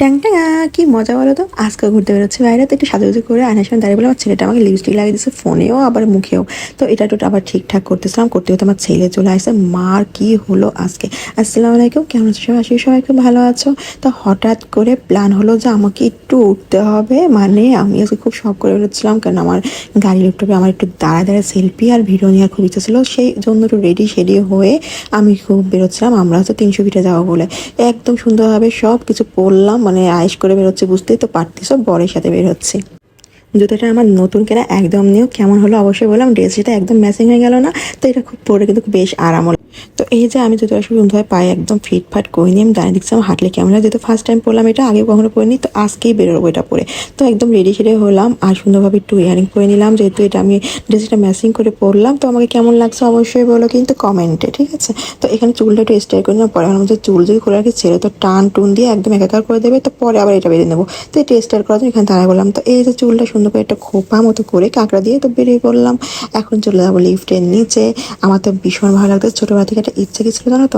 ট্যাং ট্যাঙা কি মজা বলো তো? আজকে ঘুরতে বেরোচ্ছে বাইরে, তো একটু সাজুগুজু করে আয়নার সময় দাঁড়িয়ে বলে আমার ছেলেটা আমাকে লিপস্টিক লাগিয়ে দিচ্ছে ফোনেও, আবার মুখেও। তো এটা তো আবার ঠিকঠাক করতেছিলাম করতে করতে আমার ছেলে চলে আসছে। মার কি হলো আজকে? আসসালামু আলাইকুম, কেমন আছো সবাই? আসি সবাই খুব ভালো আছো। তো হঠাৎ করে প্ল্যান হলো যে আমাকে একটু উঠতে হবে মানে আমি আজকে খুব শখ করে বেরোচ্ছিলাম কারণ আমার গাড়ি ল্যাপটপে আমার একটু দাঁড়ায় দাঁড়ায় সেলফি আর ভিডিও নেওয়ার খুব ইচ্ছা ছিল। সেই জন্য একটু রেডি শেডি হয়ে আমি খুব বেরোচ্ছিলাম, আমরা হচ্ছে তিনশো ফিটে যাব বলে। একদম সুন্দরভাবে সব কিছু পরলাম মানে আয়েস করে বেরোচ্ছে বুঝতেই তো পারতিস বরের সাথে বের হচ্ছে। জুতোটা আমার নতুন কেনা একদম নিয়েও কেমন হলো অবশ্যই বললাম ড্রেস সেটা একদম ম্যাচিং হয়ে গেল না, তো এটা খুব পরে কিন্তু বেশ আরাম হলো। তো এই যে আমি জুতোটা সুন্দরভাবে পায়ে একদম ফিট ফাট করে নিয়ে আমি দাঁড়িয়ে দেখছিলাম হাঁটলে কেমন হয়। যেহেতু ফার্স্ট টাইম পরলাম, এটা আগে কখনো পরিনি, তো আজকেই বেরোবো এটা পরে। তো একদম রেডি সেডি হলাম আর সুন্দরভাবে একটু ইয়ারিং করে নিলাম। যেহেতু এটা আমি ড্রেসটা ম্যাচিং করে পরলাম, তো আমাকে কেমন লাগছে অবশ্যই বলো কিন্তু কমেন্টে ঠিক আছে? তো এখানে চুলটা একটু স্টাইল করে নেওয়ার পরে আমার মধ্যে চুল যদি করে রাখি ছেড়ে তো টান টুন দিয়ে একদম একাকার করে দেবে, তো পরে আবার এটা বেরিয়ে নেব। তো এই টেস্টার করার জন্য এখানে দাঁড়ায় বললাম তো এই যে চুলটা সুন্দর করে একটা খোপা মতো করে কাঁকড়া দিয়ে তো বেরিয়ে পড়লাম। এখন চলে যাব লিফটের নিচে। আমার তো ভীষণ ভালো লাগতো ছোটোবেলা থেকে একটা ইচ্ছে কি ছিল জানো তো?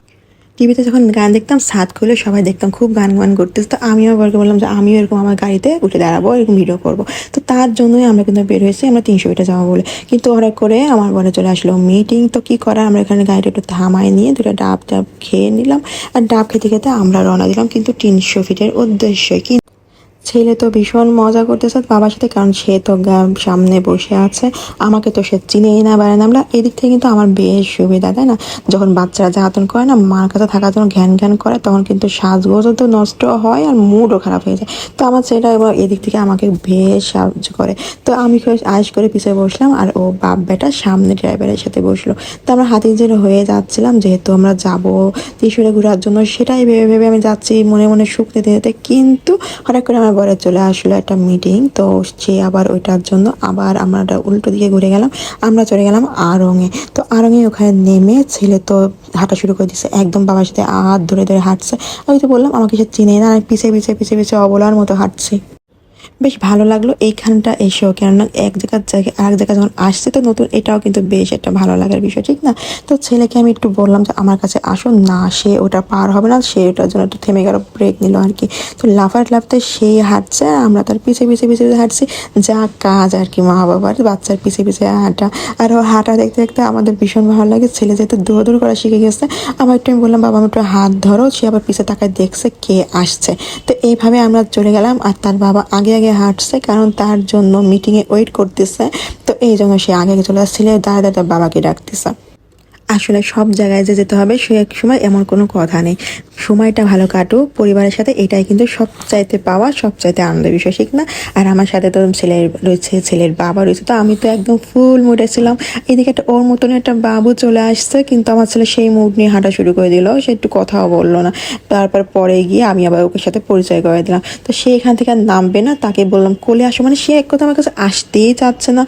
টিভিতে যখন গান দেখতাম, সাত খুলে সবাই দেখতাম, খুব গান গান করতেছে। তো আমিও বলকে বললাম যে, আমিও এরকম আমার গাড়িতে উঠে দাঁড়াবো, এরকম ভিডিও করব। তো তার জন্যই আমরা কিন্তু বের হয়েছি, আমরা তিনশো মিটার যাব বলে। কিন্তু হঠাৎ করে আমার বলে চলে আসলো মিটিং তো কি করার? আমরা এখানে গাড়িটা একটু থামায় নিয়ে দুটো ডাব ডাব খেয়ে নিলাম। আর ডাব খেতে খেতে আমরা রওনা দিলাম কিন্তু তিনশো ফিটের উদ্দেশ্যে। কি ছেলে তো ভীষণ মজা করতেছে। বাবার সাথে, কারণ সে তো সামনে বসে আছে। আমাকে তো সে চিনেই না বাইরে না। আমরা এদিক থেকে কিন্তু আমার বেশ সুবিধা, তাই না? যখন বাচ্চারা জ্বালাতন করে না, মার কাছে থাকার জন্য ঘ্যান ঘ্যান করে, তখন কিন্তু সাজগোজও তো নষ্ট হয় আর মুডও খারাপ হয়ে যায়। তো আমার ছেলেটা এবার এদিক থেকে আমাকে বেশ সাহায্য করে। তো আমি আয়েস করে পিছিয়ে বসলাম আর ও বাপ বেটা সামনে ড্রাইভারের সাথে বসল। তো আমরা হাতি জেরে হয়ে যাচ্ছিলাম, যেহেতু আমরা যাব ত্রিশুরে ঘোরার জন্য, সেটাই ভেবে ভেবে আমি যাচ্ছি মনে মনে সুখ দিতে কিন্তু হঠাৎ করে আমার বরে চলে আসলো একটা মিটিং তো সে আবার ওইটার জন্য আবার আমরা উল্টো দিকে ঘুরে গেলাম, আমরা চলে গেলাম আরঙে। তো আরঙে ওখানে নেমে ছেলে তো হাঁটা শুরু করে দিচ্ছে একদম বাবার সাথে হাত ধরে ধরে হাঁটছে। আমি তো বললাম, আমাকে সে চিনে না পিছিয়ে পিছিয়ে পিছিয়ে পিছিয়ে অবলার মতো হাঁটছি। বেশ ভালো লাগল এইখানটা এসেও, কেননা এক জায়গার জায়গায় আরেক জায়গায় যখন আসছে তো নতুন, এটাও কিন্তু বেশ একটা ভালো লাগার বিষয়, ঠিক না? তো ছেলেকে আমি একটু বললাম যে আমার কাছে আসো, না সে ওটা পার হবে না, সে ওটার জন্য একটু থেমে গেল ব্রেক নিল আর কি। তো লাফার লাফতে সে হাঁটছে আর আমরা তার পিছিয়ে পিছিয়ে পিছিয়ে হাঁটছি, যা কাজ আর কি মা বাবার বাচ্চার পিছিয়ে পিছিয়ে হাঁটা। আর ও হাঁটা দেখতে দেখতে আমাদের ভীষণ ভালো লাগে, ছেলে যেহেতু দৌড় করা শিখে গেছে, আমার একটু আমি বললাম, বাবা আমি একটু হাত ধরো সে আবার পিছিয়ে তাকায় দেখছে কে আসছে। তো এইভাবে আমরা চলে গেলাম, আর তার বাবা আগে আগে হাঁটছে, কারণ তার জন্য মিটিংয়ে ওয়েট করতেছে। তো এই জন্য সে আগে চলে আসছিল দাঁড়া দাঁড়া বাবাকে ডাকতেছে। আসলে সব জায়গায় যে যেতে হবে, সে এক সময় এমন কোনো কথা নেই। সময়টা ভালো কাটুক, পরিবারের সাথে এটাই কিন্তু সব চাইতে পাওয়া সব চাইতে আনন্দের বিষয়, ঠিক না? আর আমার সাথে তো ছেলের রয়েছে, ছেলের বাবা রয়েছে, তো আমি তো একদম ফুল মুডে ছিলাম। এদিকে একটা ওর মতন একটা বাবু চলে আসছে, কিন্তু আমার ছেলে সেই মুড নিয়ে হাঁটা শুরু করে দিল, সে একটু কথাও বলল না। তারপর পরে গিয়ে আমি আবার ওকে সাথে পরিচয় করে দিলাম। তো সে এখান থেকে আর নামবে না, তাকে বললাম, কোলে আসো। মানে সে এক কথা আমার কাছে আসতেই চাচ্ছে না।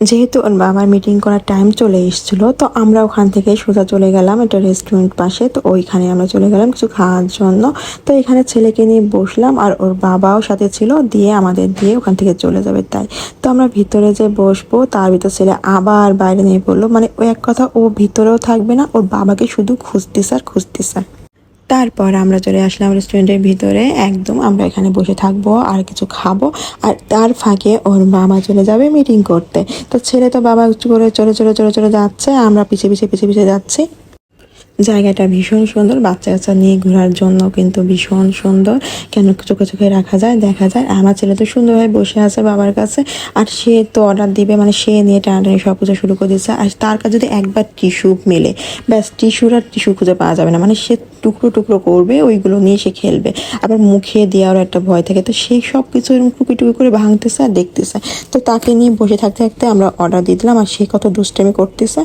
যেহেতু ওর বাবার মিটিং করার টাইম চলে এসেছিল, তো আমরা ওখান থেকে সোজা চলে গেলাম একটা রেস্টুরেন্ট পাশে, তো ওইখানে আমরা চলে গেলাম কিছু খাওয়ার জন্য। তো এখানে ছেলেকে নিয়ে বসলাম আর ওর বাবাও সাথে ছিল, দিয়ে আমাদের দিয়ে ওখান থেকে চলে যাবে তাই। তো আমরা ভিতরে যে বসবো, তার ভিতর ছেলে আবার বাইরে নিয়ে পড়ল মানে ও এক কথা, ও ভিতরেও থাকবে না, ওর বাবাকে শুধু খুঁজতে স্যার খুঁজতে খুঁজতেছে। তারপর আমরা চলে আসলাম রেস্টুরেন্টের ভিতরে। একদম আমরা এখানে বসে থাকব, আর কিছু খাব। আর তার ফাঁকে ওর বাবা চলে যাবে মিটিং করতে। তো ছেলে তো বাবা করে চলে চলে চলে চলে যাচ্ছে, আমরা পিছিয়ে পিছিয়ে পিছিয়ে পিছিয়ে যাচ্ছি। জায়গাটা ভীষণ সুন্দর বাচ্চা কাচ্চা নিয়ে ঘোরার জন্য কিন্তু ভীষণ সুন্দর। কেন চোখে চোখে রাখা যায়, দেখা যায়। আমার ছেলে তো সুন্দরভাবে বসে আছে বাবার কাছে। আর সে তো অর্ডার দিবে মানে সে নিয়ে টানাটানি সব কিছু শুরু করে দিচ্ছে। আর তার কাছে যদি একবার টিস্যু মেলে, ব্যাস টিস্যুর আর টিস্যু খুঁজে পাওয়া যাবে না। মানে সে টুকরো টুকরো করবে, ওইগুলো নিয়ে সে খেলবে। আবার মুখে দেওয়ারও একটা ভয় থাকে। তো সেই সব কিছু এরকম টুকি টুকি করে ভাঙতেছে আর দেখতেছে। তো তাকে নিয়ে বসে থাকতে থাকতে আমরা অর্ডার দিয়ে দিলাম। আর সে কত দুষ্টামি করতেছে।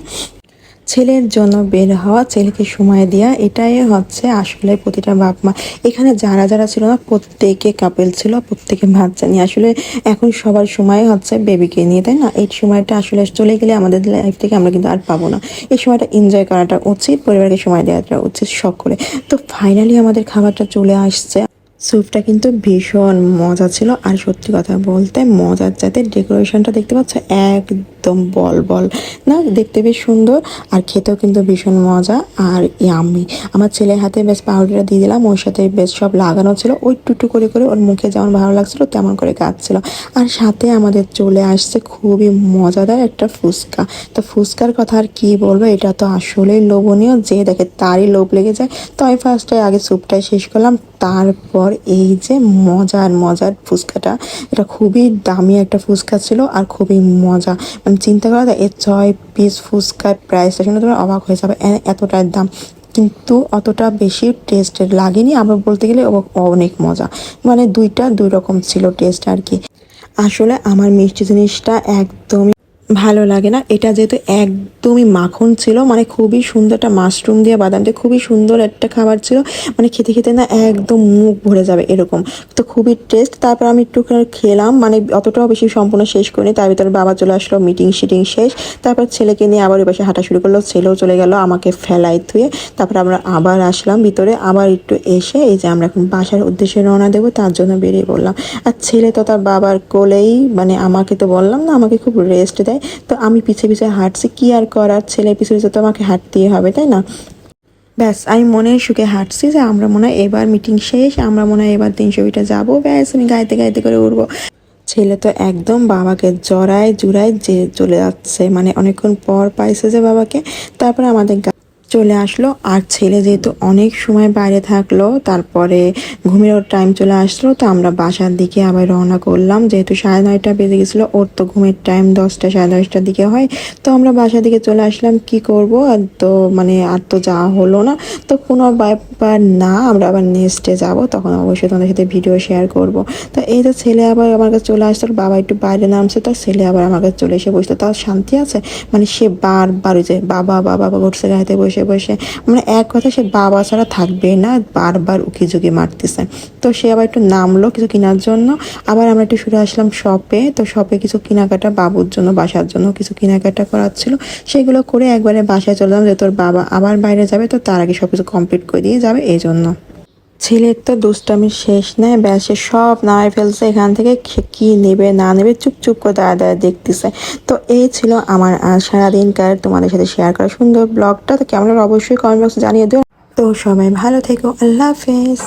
ছেলের জন্য বের হওয়া, ছেলেকে সময় দেওয়া এটাই হচ্ছে আসলে প্রতিটা বাপ মা। এখানে যারা যারা ছিল না, প্রত্যেকে কাপেল ছিল, প্রত্যেকে ভাত নিয়ে। আসলে এখন সবার সময় হচ্ছে বেবিকে নিয়ে, তাই না? এই সময়টা আসলে চলে গেলে আমাদের লাইফ থেকে আমরা কিন্তু আর পাবো না। এই সময়টা এনজয় করাটা উচিত, পরিবারকে সময় দেওয়াটা উচিত সকলে। তো ফাইনালি আমাদের খাবারটা চলে আসছে। স্যুপটা কিন্তু ভীষণ মজা ছিল। আর সত্যি কথা বলতে মজার যাতে ডেকোরেশনটা দেখতে পাচ্ছ, একদম বল বল। না, দেখতে বেশ সুন্দর আর খেতেও কিন্তু ভীষণ মজা আর আমি আমার ছেলের হাতে বেশ পাউডারটা দিয়ে দিলাম, ওর সাথে বেশ সব লাগানো ছিল। ওই টুটু করে করে ওর মুখে যেমন ভালো লাগছিল তেমন করে কাটছিল আর সাথে আমাদের চলে আসছে খুবই মজাদার একটা ফুচকা। তো ফুচকার কথা আর কি বলব, এটা তো আসলেই লোভনীয়। যে দেখে তারই লোভ লেগে যায় তো আমি ফার্স্টে আগে স্যুপটাই শেষ করলাম। তারপর এই যে মজার মজার ফুচকাটা, এটা খুবই দামি একটা ফুচকা ছিল আর খুবই মজা। মানে চিন্তা করা যায় এর ছয় পিস ফুচকার প্রাইসটা শুনে তোমরা অবাক হয়ে যাবে এতটার দাম। কিন্তু অতটা বেশি টেস্টের লাগেনি আবার বলতে গেলে অনেক মজা। মানে দুইটা দুই রকম ছিল টেস্ট আর কি। আসলে আমার মিষ্টি জিনিসটা একদমই ভালো লাগে না। এটা যেহেতু একদমই মাখন ছিল মানে খুবই সুন্দর একটা মাশরুম দিয়ে বাদাম দিয়ে খুবই সুন্দর একটা খাবার ছিল মানে খেতে খেতে না একদম মুখ ভরে যাবে এরকম। তো খুবই টেস্ট তারপর আমি একটু খেলাম মানে অতটাও বেশি সম্পূর্ণ শেষ করিনি, তার ভিতরে বাবা চলে আসলো মিটিং শিটিং শেষ, তারপর ছেলেকে নিয়ে আবার ওই পাশে হাঁটা শুরু করল, ছেলেও চলে গেল আমাকে ফেলাই থুয়ে তারপর আমরা আবার আসলাম ভিতরে, আবার একটু এসে এই যে আমরা এখন বাসার উদ্দেশ্যে রওনা দেবো, তার জন্য বেরিয়ে পড়লাম। আর ছেলে তো তার বাবার কোলেই মানে আমাকে তো বললাম না, আমাকে খুব রেস্ট দেয় তো আমি পিছে পিছে হাঁটছি, কি আর করার? পিছে তো আমাকে হাঁটতেই হবে, তাই না? ব্যাস, আমি মনের সুখে হাঁটছি যে আমরা মনে হয় এবার মিটিং শেষ, আমরা মনে হয় এবার তিনশো বিটা যাব। ব্যাস, আমি গাইতে গাইতে করে উঠবো। ছেলে তো একদম বাবাকে জড়ায় জুড়ায় যে চলে যাচ্ছে মানে অনেকক্ষণ পর পাইছে যে বাবাকে। তারপরে আমাদের চলে আসলো। আর ছেলে যেহেতু অনেক সময় বাইরে থাকল, তারপরে ঘুমের টাইম চলে আসলো, তো আমরা বাসার দিকে আবার রওনা করলাম। যেহেতু সাড়ে নয়টা বেজে গেছিল, ওর তো ঘুমের টাইম দশটা, সাড়ে দশটার দিকে হয়। তো আমরা বাসার দিকে চলে আসলাম, কি করব? আর তো মানে আর তো যাওয়া হলো না। তো কোনো ব্যাপার না, আমরা আবার নেক্সটে যাব, তখন অবশ্যই তোমাদের সাথে ভিডিও শেয়ার করব। তো এই তো ছেলে আবার আমার কাছে চলে আসতো বাবা একটু বাইরে নামছে, তো ছেলে আবার আমার কাছে চলে এসে বসতো তার শান্তি আছে? মানে সে বারবার যে বাবা বাবা বাবা ঘুরছে গাড়িতে বসে। বসে বসে। মানে এক কথা সে বাবা ছাড়া থাকবে না, বারবার উকি ঝুঁকি মারতেছে। তো সে আবার একটু নামলো কিছু কেনার জন্য। আবার আমরা একটু শুরু আসলাম শপে তো শপে কিছু কেনাকাটা, বাবুর জন্য, বাসার জন্য কিছু কেনাকাটা করার ছিল। সেগুলো করে একবারে বাসায় চলে যাম যে তোর বাবা আবার বাইরে যাবে, তো তার আগে সব কিছু কমপ্লিট করে দিয়ে যাবে, এই জন্য। ছেলের তো দুষ্টামির শেষ নেই, ব্যাসে সব নামায় ফেলছে, এখান থেকে কি নেবে, না নেবে চুপচুপ চুপ করে দাঁড়া দেখতেছে। তো এই ছিল আমার সারাদিনকার তোমাদের সাথে শেয়ার করা সুন্দর ব্লগটা তো কেমন অবশ্যই কমেন্ট বক্সে জানিয়ে দিও। তো সবাই ভালো থেকো, আল্লাহ হাফেজ।